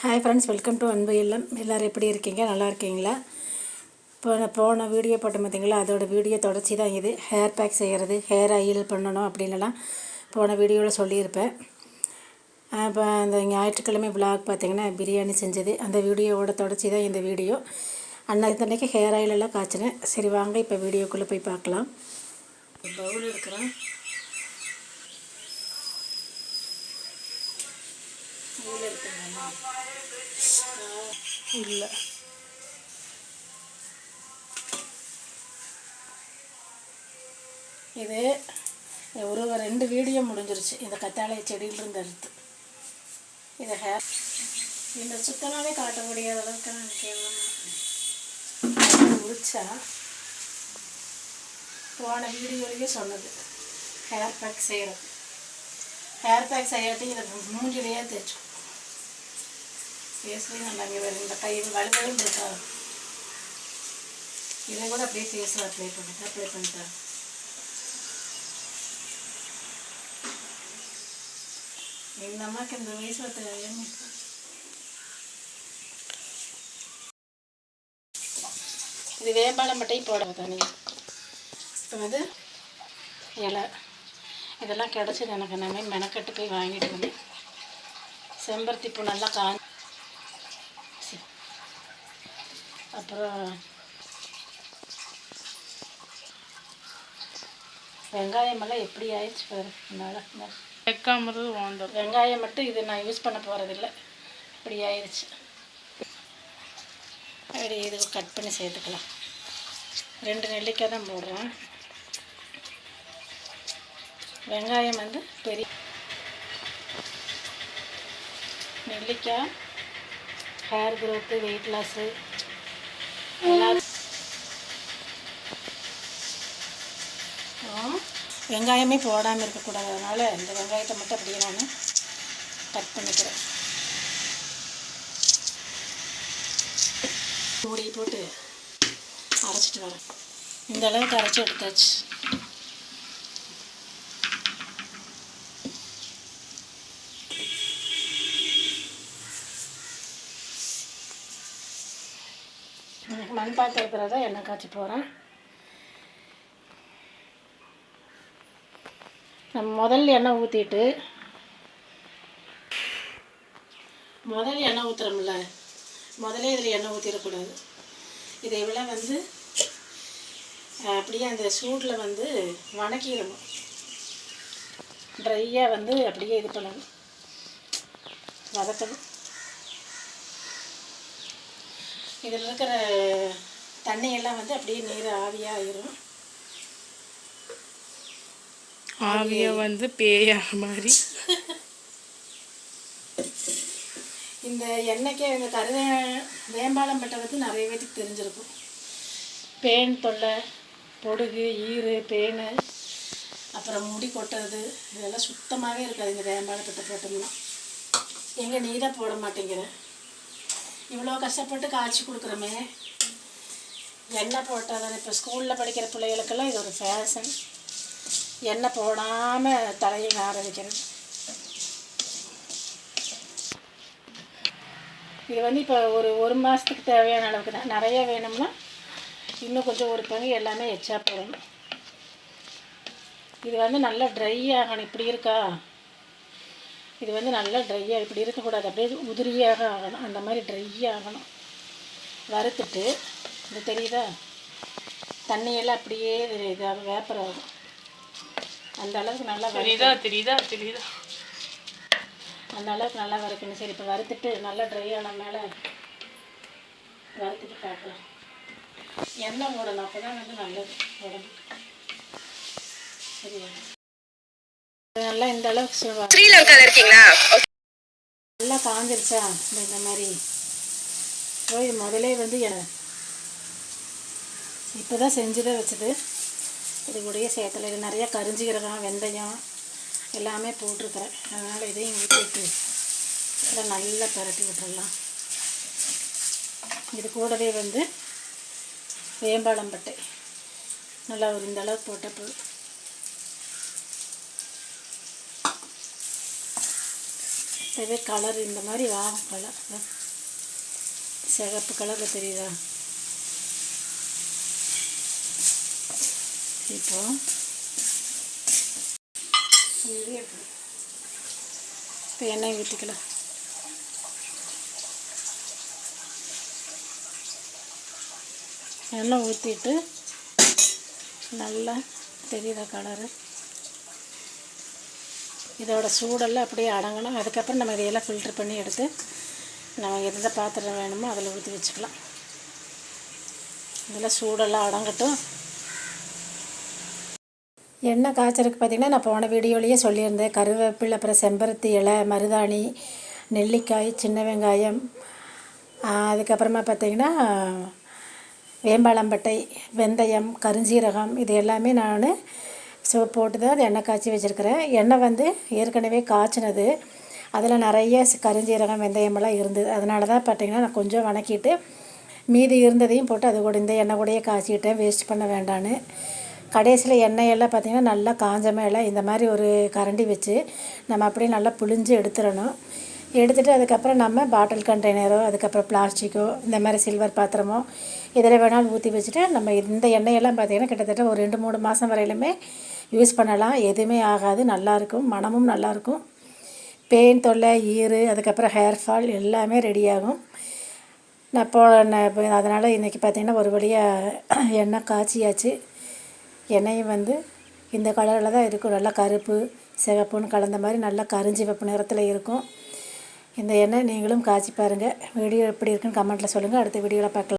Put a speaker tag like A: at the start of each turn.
A: hi friends welcome to அன்பு இல்லம் எல்லோரும் எப்படி இருக்கீங்க நல்லா இருக்கீங்களா இப்போ நான் போன வீடியோ போட்டு பார்த்தீங்களா அதோடய வீடியோ தொடர்ச்சி தான் இது ஹேர் பேக் செய்கிறது ஹேர் ஆயில் பண்ணணும் அப்படின்லாம் போன வீடியோவில் சொல்லியிருப்பேன் இப்போ அந்த ஞாயிற்றுக்கிழமை விளாக் பார்த்திங்கன்னா பிரியாணி செஞ்சது அந்த வீடியோவோட தொடர்ச்சி தான் இந்த வீடியோ அன்னைக்கு ஹேர் ஆயிலெல்லாம் காய்ச்சினேன் சரி வாங்க இப்போ வீடியோக்குள்ளே போய் பார்க்கலாம் பவுல் எடுக்கிறேன் இல்லை இது ஒரு ரெண்டு வீடியோ முடிஞ்சிருச்சு இந்த கத்தாழைய செடியிலிருந்து எடுத்து இதை ஹேர் இந்த சுத்தமாகவே காட்ட முடியாத அளவுக்கு நான் கேட்கணும் முடிச்சா போன வீடியோலேயே சொன்னது ஹேர் பேக் செய்யறது ஹேர் பேக் செய்யாட்டி இதை மூஞ்சிலேயே தேய்ச்சிக்கும் பேஸ்லேயே நல்லா இங்கே வரும் இந்த கை வலுவலும் இருக்கா இதை கூட அப்படியே ஃபேஸில் அப்ளை பண்ணிட்டேன் அப்ளை பண்ணிட்டேன் எங்கள் அம்மாவுக்கு இந்த வயசில் தேவையான இது வேம்பாலம் மட்டும் போட தானே இப்போ வந்து இலை இதெல்லாம் கிடச்சிது எனக்கு எல்லாமே மெனக்கட்டு போய் வாங்கிட்டு வந்து செம்பருத்தி பூ நல்லா காஞ்சி அப்புறம் வெங்காயமெல்லாம் எப்படி ஆயிடுச்சு பாரு என்னால்
B: வைக்காமறது வாழ்ந்தோம்
A: வெங்காயம் மட்டும் இது நான் யூஸ் பண்ண போகிறதில்ல இப்படி ஆயிடுச்சு அப்படி இது கட் பண்ணி சேர்த்துக்கலாம் ரெண்டு நெல்லிக்காய் தான் போடுறேன் வெங்காயம் வந்து பெரிய நெல்லிக்காய் ஹேர் க்ரோத்து வெயிட் லாஸு வெங்காயமே போடாமல் இருக்கக்கூடாது அதனால் இந்த வெங்காயத்தை மட்டும் அப்படியே நான் கட் பண்ணிக்கிறேன் மூடி போட்டு அரைச்சிட்டு வரேன் இந்த அளவுக்கு அரைச்சி எடுத்தாச்சு மண் பாத்திரத்தில் தான் எண்ணெய் காய்ச்சி போகிறேன் நம்ம முதல் எண்ணெய் ஊற்றிட்டு முதல் எண்ணெய் ஊற்றுறோம்ல முதலே இதில் எண்ணெய் ஊற்றிடக்கூடாது இதை விட வந்து அப்படியே அந்த சூடில் வந்து வணக்கிடணும் ட்ரையாக வந்து அப்படியே இது பண்ணணும் வதக்கணும் இதில் இருக்கிற தண்ணியெல்லாம் வந்து அப்படியே நீர் ஆவியாக ஆயிரும்
B: ஆவியை வந்து பேயாக மாதிரி
A: இந்த எண்ணெய்க்கே இந்த கருவே வேம்பாலம் பட்டை வந்து நிறைய பேருக்கு தெரிஞ்சிருக்கும் பேன் தொல்லை பொடுகு ஈறு பேனு அப்புறம் முடி கொட்டுறது இதெல்லாம் சுத்தமாகவே இருக்காது இந்த வேம்பாலப்பட்டை போட்டோம்னா எங்கே நீ போட மாட்டேங்கிறேன் இவ்வளோ கஷ்டப்பட்டு காய்ச்சி கொடுக்குறோமே எண்ணெய் போட்டால் தானே இப்போ ஸ்கூலில் படிக்கிற பிள்ளைகளுக்கெல்லாம் இது ஒரு ஃபேஷன் எண்ணெய் போடாமல் தலையை நார வைக்கிறது இது வந்து இப்போ ஒரு ஒரு மாதத்துக்கு தேவையான அளவுக்கு தான் நிறைய வேணும்னா இன்னும் கொஞ்சம் ஒரு பங்கு எல்லாமே எச்சா போடணும் இது வந்து நல்லா ட்ரை ஆகணும் இப்படி இருக்கா இது வந்து நல்லா ட்ரையாக இப்படி இருக்கக்கூடாது அப்படியே உதிரியாக ஆகணும் அந்த மாதிரி ட்ரையாக ஆகணும் வறுத்துட்டு இது தெரியுதா தண்ணியெல்லாம் அப்படியே இதாக வேப்பர் ஆகும் அந்த அளவுக்கு நல்லா தெரியுதா தெரியுதா தெரியுதா அந்த அளவுக்கு நல்லா வறுக்கணும் சரி இப்போ வறுத்துட்டு நல்லா ட்ரை ஆன மேலே வறுத்துட்டு பார்க்கலாம் எண்ணெய் போடணும் அப்போ தான் வந்து நல்லது உடம்பு சரியா நல்லா இந்த அளவுக்கு சொல்லுவாங்க ஸ்ரீலங்கால இருக்கீங்களா நல்லா காஞ்சிருச்சா இந்த மாதிரி போய் முதலே வந்து இப்போ தான் செஞ்சுதான் வச்சது இது கூடயே சேர்த்துல இது நிறையா கரிஞ்சீரகம் வெந்தயம் எல்லாமே போட்டிருக்கிறேன் அதனால் இதையும் ஊற்றிட்டு இதெல்லாம் நல்லா பரட்டி விட்டுடலாம் இது கூடவே வந்து வேம்பாளம்பட்டை நல்லா ஒரு இந்த அளவுக்கு போட்டப்போ இப்போவே கலர் இந்த மாதிரி வாங்க கலர் சிகப்பு கலரில் தெரியுதா இப்போ இப்போ எண்ணெய் ஊற்றிக்கலாம் எண்ணெய் ஊற்றிட்டு நல்லா தெரியுதா கலரு இதோட சூடெல்லாம் அப்படியே அடங்கணும் அதுக்கப்புறம் நம்ம இதையெல்லாம் ஃபில்ட்ரு பண்ணி எடுத்து நம்ம எந்த பாத்திரம் வேணுமோ அதில் ஊற்றி வச்சுக்கலாம் இதெல்லாம் சூடெல்லாம் அடங்கட்டும் எண்ணெய் காய்ச்சலுக்கு பார்த்திங்கன்னா நான் போன வீடியோலேயே சொல்லியிருந்தேன் கருவேப்பில் அப்புறம் செம்பருத்தி இலை மருதாணி நெல்லிக்காய் சின்ன வெங்காயம் அதுக்கப்புறமா பார்த்திங்கன்னா வேம்பாளம்பட்டை வெந்தயம் கருஞ்சீரகம் இது எல்லாமே நான் ஸோ போட்டு தான் அது எண்ணெய் காய்ச்சி வச்சுருக்கிறேன் எண்ணெய் வந்து ஏற்கனவே காய்ச்சினது அதில் நிறைய கருஞ்சீரகம் வெந்தயமெல்லாம் இருந்தது அதனால தான் பார்த்திங்கன்னா நான் கொஞ்சம் வணக்கிட்டு மீதி இருந்ததையும் போட்டு அது கூட இந்த எண்ணெய் கூடயே காய்ச்சிக்கிட்டேன் வேஸ்ட் பண்ண வேண்டான்னு கடைசியில் எண்ணெயெல்லாம் பார்த்திங்கன்னா நல்லா காஞ்ச மேலே இந்த மாதிரி ஒரு கரண்டி வச்சு நம்ம அப்படியே நல்லா புளிஞ்சு எடுத்துடணும் எடுத்துகிட்டு அதுக்கப்புறம் நம்ம பாட்டில் கண்டெய்னரோ அதுக்கப்புறம் பிளாஸ்டிக்கோ இந்த மாதிரி சில்வர் பாத்திரமோ இதில் வேணாலும் ஊற்றி வச்சுட்டு நம்ம இந்த எண்ணெயெல்லாம் பார்த்திங்கன்னா கிட்டத்தட்ட ஒரு ரெண்டு மூணு மாதம் வரையிலுமே யூஸ் பண்ணலாம் எதுவுமே ஆகாது நல்லாயிருக்கும் மனமும் நல்லாயிருக்கும் பெயின் தொல்லை ஈறு அதுக்கப்புறம் ஹேர் ஃபால் எல்லாமே ரெடியாகும் நான் போ அதனால் இன்றைக்கி பார்த்திங்கன்னா ஒரு வழியாக எண்ணெய் காய்ச்சியாச்சு எண்ணெயும் வந்து இந்த கலரில் தான் இருக்கும் நல்லா கருப்பு சிகப்புன்னு கலந்த மாதிரி நல்லா கரிஞ்சி வெப்பு நிறத்தில் இருக்கும் இந்த எண்ணெய் நீங்களும் காய்ச்சி பாருங்கள் வீடியோ எப்படி இருக்குன்னு கமெண்ட்டில் சொல்லுங்கள் அடுத்த வீடியோவில் பார்க்கலாம்